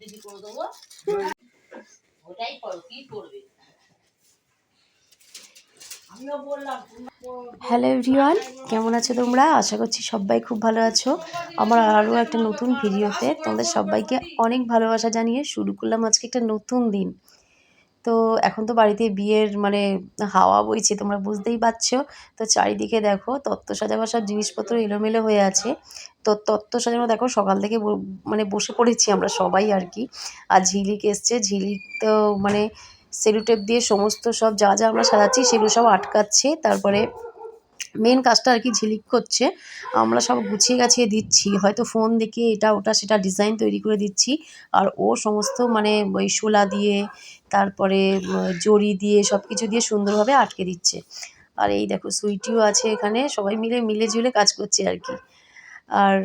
Tucci করে দেবো। ওটাই করো, কি করবে? হ্যালো এভরিওয়ান কেমন আছো তোমরা? আশা করছি সবাই খুব ভালো আছো। আমার আরও একটা নতুন ভিডিওতে তোমাদের সবাইকে অনেক ভালোবাসা জানিয়ে শুরু করলাম আজকে একটা নতুন দিন। তো এখন তো বাড়িতে বিয়ের মানে হাওয়া বইছে, তোমরা বুঝতেই পারছ। তো চারিদিকে দেখো তত্ত্ব সাজাবার সব জিনিসপত্র এলোমেলো হয়ে আছে। তো তত্ত্ব সাজানো, দেখো সকাল থেকে মানে বসে পড়েছি আমরা সবাই আর কি। আর ঝিলিক এসছে, ঝিলিক তো মানে সেলুটেপ দিয়ে সমস্ত সব যা যা আমরা সাজাচ্ছি সেগুলো সব আটকাচ্ছে। তারপরে মেন কাজটা আর কি ঝিলিক করছে। আমরা সব গুছিয়ে গাছিয়ে দিচ্ছি, হয়তো ফোন দেখে এটা ওটা সেটা ডিজাইন তৈরি করে দিচ্ছি। আর ও সমস্ত মানে ওই শোলা দিয়ে, তারপরে জড়ি দিয়ে সব কিছু দিয়ে সুন্দরভাবে আটকে দিচ্ছে। আর এই দেখো সুইটিও আছে এখানে, সবাই মিলে মিলে ঝুলে কাজ করছে আর কি। আর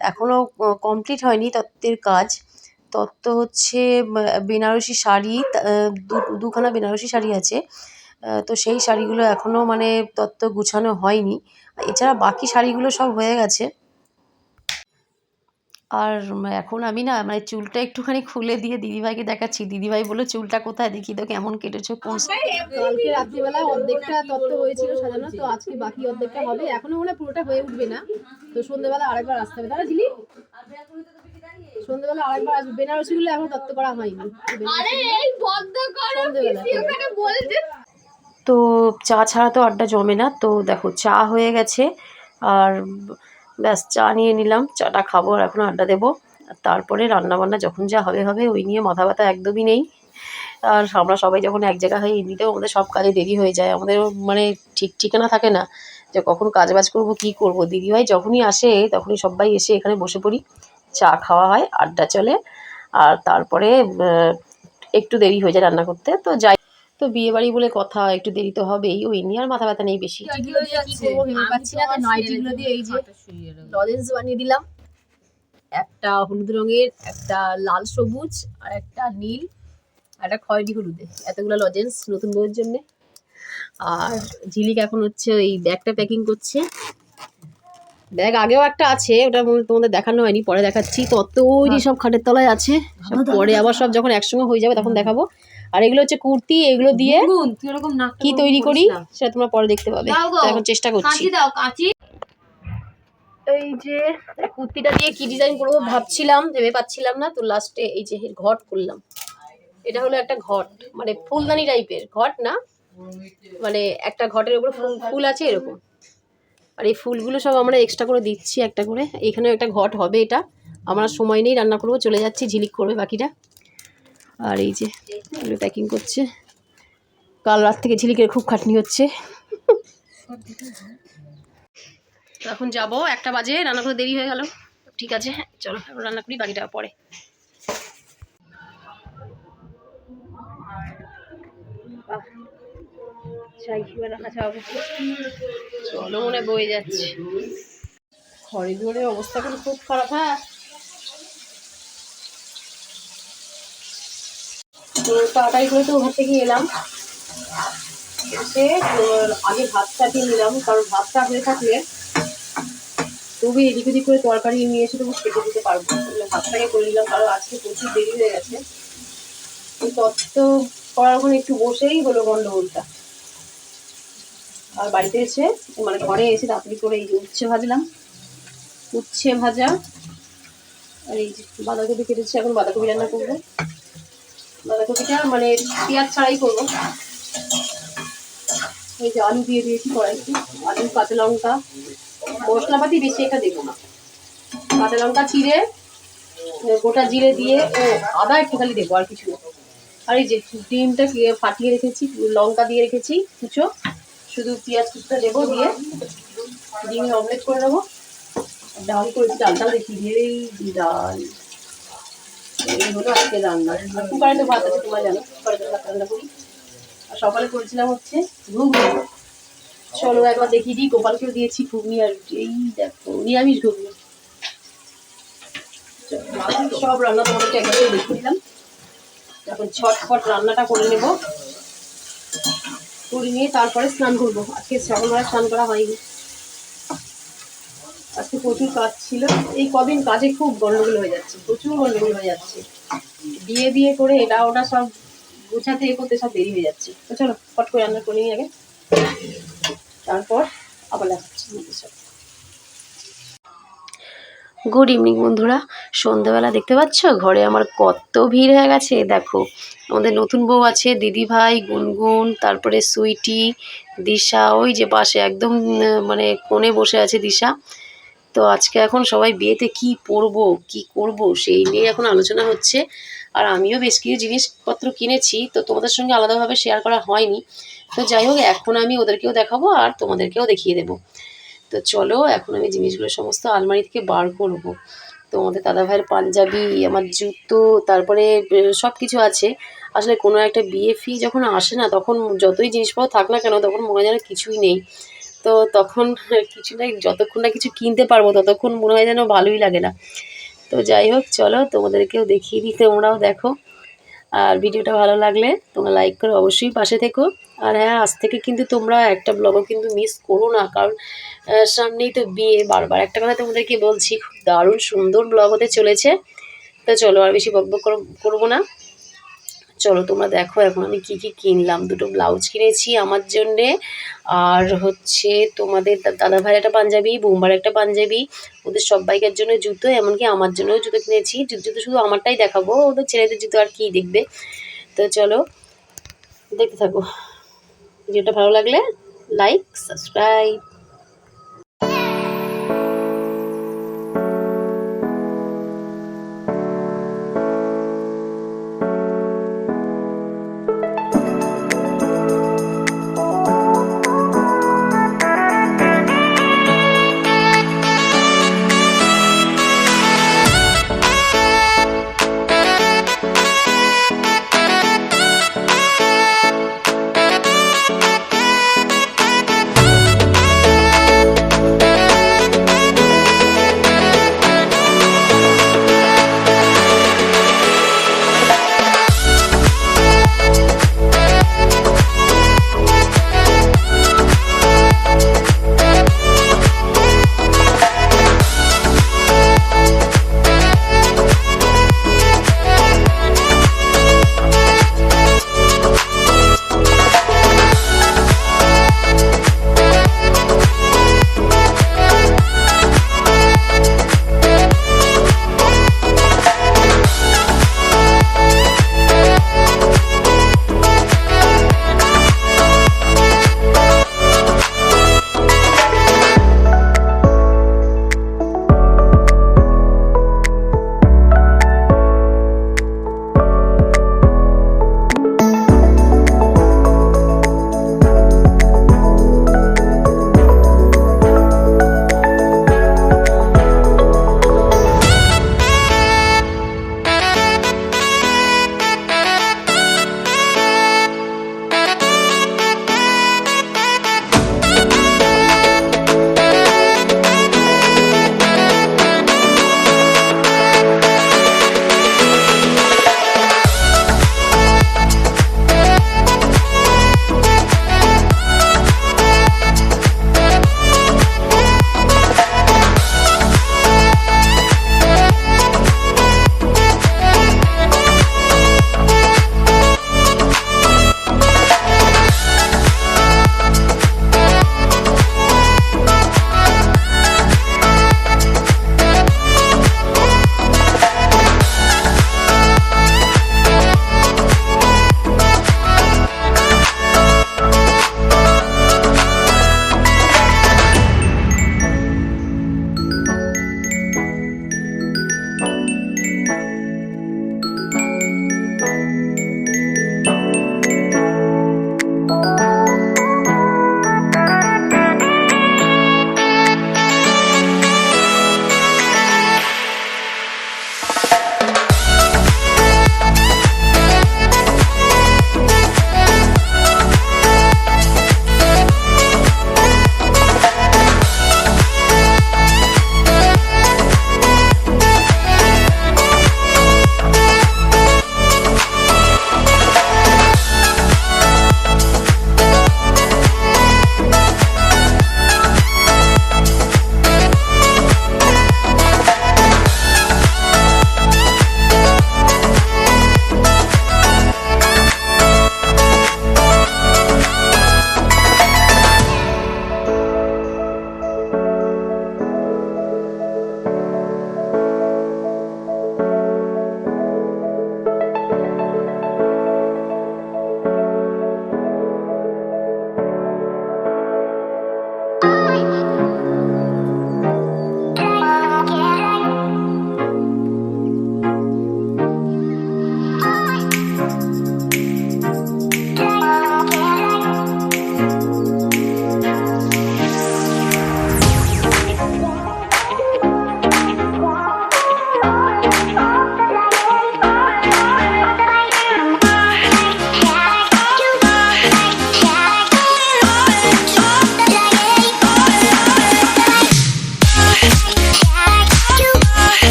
এখনও কমপ্লিট হয়নি তত্ত্বের কাজ। তত্ত্ব হচ্ছে বেনারসি শাড়ি দু- দুখানা বেনারসি শাড়ি আছে। তো সেই শাড়িগুলো এখনও মানে তত্ত্ব গুছানো হয়নি। এছাড়া বাকি শাড়িগুলো সব হয়ে গেছে। আর এখন আমি না মানে চুলটা একটুখানি খুলে দিয়ে দিদিভাইকে দেখাচ্ছি। দিদিভাই বলে চুলটা কোথায়? দেখি তো কেমন কেটেছো কোন কালকে রাত্রিবেলা অর্ধেকটা তত্ত্ব হয়েছিল সাজানো তো আজকে বাকি অর্ধেকটা হবে। এখনও মনে পুরোটা হয়ে উঠবে না। তো সন্ধ্যেবেলা আরেকবার আসতে হবে। তারা ঝিলি? সন্ধ্যেবেলা আরেকবার আসবে। বেনারসি গুলো এখন তত্ত্ব করা হয়নি। তো চা ছাড়া তো আড্ডা জমে না। তো দেখো চা হয়ে গেছে। আর ব্যাস, চা নিয়ে নিলাম, চাটা খাব আর এখন আড্ডা দেবো। আর তারপরে রান্নাবান্না যখন যা হবে হবে, ওই নিয়ে মাথা ব্যথা একদমই নেই। আর আমরা সবাই যখন এক জায়গা হই এমনিতেও আমাদের সব কাজে দেরি হয়ে যায়, আমাদের মানে ঠিক ঠিকানা থাকে না যে কখন কাজ বাজ করব, কী করব। দিদিভাই যখনই আসে, তখনই সবাই এসে এখানে বসে পড়ি। চা খাওয়া হয়, আড্ডা চলে। আর তারপরে একটু দেরি হয়ে যায় রান্না করতে। তো যাই তো বিয়ে বাড়ি বলে কথা একটু দেরি তো হবেই। ওই নিয়ে আর মাথা ব্যথা নেই বেশি। নাইটিগুলো দিয়ে কি করব ভেবে পাচ্ছি না তো নাইটিগুলো দিয়ে এই যে লজেন্স বানিয়ে দিলাম। একটা হলুদ রঙের একটা লাল সবুজ আর একটা নীল আর একটা খয়েরি হলুদে। এতগুলো লজেন্স নতুন বউয়ের জন্য। আর ঝিলিক এখন হচ্ছে ওই ব্যাগটা প্যাকিং করছে। ব্যাগ আগেও একটা আছে ওটা তোমাদের দেখানো হয়নি পরে দেখাচ্ছি। তত ওই সব খাটের তলায় আছে। পরে আবার সব যখন একসঙ্গে হয়ে যাবে তখন দেখাবো। আর এগুলো হচ্ছে কুর্তি এগুলো দিয়ে কি তৈরি করি? সেটা তোমরা পরে দেখতে পাবে। এখন চেষ্টা করছি। এই যে কুর্তিটা দিয়ে কি ডিজাইন করব ভাবছিলাম ভেবে পাচ্ছিলাম না তো লাস্টে এই যে ঘট করলাম এটা হলো একটা ঘট মানে ফুলদানি টাইপের ঘট না? মানে একটা ঘটের উপরে ফুল ফুল আছে এরকম। আর এই ফুলগুলো সব আমরা এক্সট্রা করে দিচ্ছি একটা করে। এখানেও একটা ঘট হবে এটা। আমরা সময় নেই রান্না করব চলে যাচ্ছি ঝিলিক করবে বাকিটা। আর এই যে এগুলো প্যাকিং করছে। কাল রাত থেকে ঝিলিকের খুব খাটনি হচ্ছে। এখন যাব একটা বাজে রান্না করে দেরি হয়ে গেল। ঠিক আছে চলো রান্না করি বাকিটা পরে। চলো মনে বয়ে যাচ্ছে। ঘরে ঘরে অবস্থা এখন খুব খারাপ হ্যাঁ। তাড়াতাড়ি করে তো ওখান থেকে এলাম। এসে আগে ভাতটা দিয়ে নিলাম, কারণ ভাতটা হয়ে থাকলে তবু এদিক ওদিক করে তরকারি নিয়ে এসে তবু খেতে দিতে পারব। ভাতটাকে করে নিলাম, কারণ আজকে প্রচুর দেরি হয়ে গেছে। তত্ত্ব করার ওখানে একটু বসেই হলো গন্ডগোলটা। আর বাড়িতে এসে মানে ঘরে এসে তাড়াতাড়ি করে এই যে উচ্ছে ভাজলাম। উচ্ছে ভাজা, আর এই যে বাঁধাকপি কেটেছি, এখন বাঁধাকপি রান্না করব। বাঁধাকপিটা মানে পেঁয়াজ ছাড়াই করব। এই যে আলু দিয়ে দিয়েছি কড়াইতে। আলু, কাঁচা লঙ্কা, মশলাপাতি বেশি একটা দেবো না। কাঁচা লঙ্কা চিড়ে, গোটা জিরে দিয়ে, ও, আদা একটুখানি দেবো আর কিছু আর এই যে ডিমটা ফাটিয়ে রেখেছি, লঙ্কা দিয়ে রেখেছি কুচো। শুধু পেঁয়াজ কুচটা দেবো দিয়ে ডিমের অমলেট করে নেব। ডাল করেছি ডালটা দেখি দিয়ে ডাল। এই হলো আজকে রান্না কুকারে তো ভাত আছে তোমরা জানো কুকারে তো ভাত রান্না করি আর সকালে করেছিলাম হচ্ছে ঘুগনি চলো একবার দেখিয়ে দিই গোপালকেও দিয়েছি ঘুগনি আর। এই দেখো নিরামিষ ঘুগনি সব রান্না তোমাদেরকে একবার দেখিয়ে দিলাম এখন ছটফট রান্নাটা করে নেব করে নিয়ে তারপরে স্নান করব আজকে সকালবেলা স্নান করা হয়নি আজকে প্রচুর কাজ ছিল। এই কদিন কাজে খুব গন্ডগোল হয়ে যাচ্ছে, প্রচুর গন্ডগোল হয়ে যাচ্ছে। বিয়ে বিয়ে করে এটা ওটা সব গুছাতে এ করতে সব দেরি হয়ে যাচ্ছে। তো চলো, ফট করে রান্না করে নিই আগে। তারপর আবার তোমাদের সাথে। গুড ইভিনিং বন্ধুরা। সন্ধ্যাবেলা দেখতে পাচ্ছ? ঘরে আমার কত ভিড় হয়ে গেছে, দেখো। আমাদের নতুন বউ আছে দিদি ভাই গুনগুন, তারপরে সুইটি, দিশা, ওই যে পাশে, একদম মানে কোণে বসে আছে দিশা। তো আজকে এখন সবাই বিয়েতে কি পরবো, কি করব, সেই নিয়ে এখন আলোচনা হচ্ছে। আর আমিও বেশ কিছু জিনিসপত্র কিনেছি, তো তোমাদের সঙ্গে আলাদাভাবে শেয়ার করা হয়নি। তো যাই হোক, এখন আমি ওদেরকেও দেখাবো আর তোমাদেরকেও দেখিয়ে দেবো। তো চলো, এখন আমি জিনিসগুলো সমস্ত আলমারি থেকে বার করব। তো আমাদের দাদা ভাইয়ের পাঞ্জাবি, আমার জুতো, তারপরে সব কিছু আছে। আসলে কোনো একটা বিয়ে ফি যখন আসে না, তখন যতই জিনিসপত্র থাক না কেন, তখন মনে যেন কিছুই নেই। তো তখন কিছু না, যতক্ষণ না কিছু কিনতে পারব, ততক্ষণ মনে হয় যেন ভালোই লাগে না। তো যাই হোক, চলো তোমাদেরকেও দেখিয়ে দিই, তোমরাও দেখো। আর ভিডিওটা ভালো লাগলে তোমরা লাইক করে অবশ্যই পাশে থেকো। আর হ্যাঁ আজ থেকে কিন্তু তোমরা একটা ব্লগও কিন্তু মিস করো না, কারণ সামনেই তো বিয়ে। বারবার একটা কথা তোমাদেরকে বলছি, খুব দারুণ সুন্দর ব্লগ হতে চলেছে। তো চলো আর বেশি বকবক করব না। চলো তোমরা দেখো এখন আমি কি কি কিনলাম। দুটো ব্লাউজ কিনেছি আমার জন্যে। আর হচ্ছে তোমাদের দাদা ভাইয়ের একটা পাঞ্জাবি বোম্বার একটা পাঞ্জাবি। ওদের সবাইকার জন্য জুতো, এমনকি আমার জন্যও জুতো কিনেছি। জুতো জুতো শুধু আমারটাই দেখাবো, ওদের ছেলেদের জুতো আর কি দেখবে। তো চলো, দেখতে থাকো। ভিডিওটা ভালো লাগলে লাইক সাবস্ক্রাইব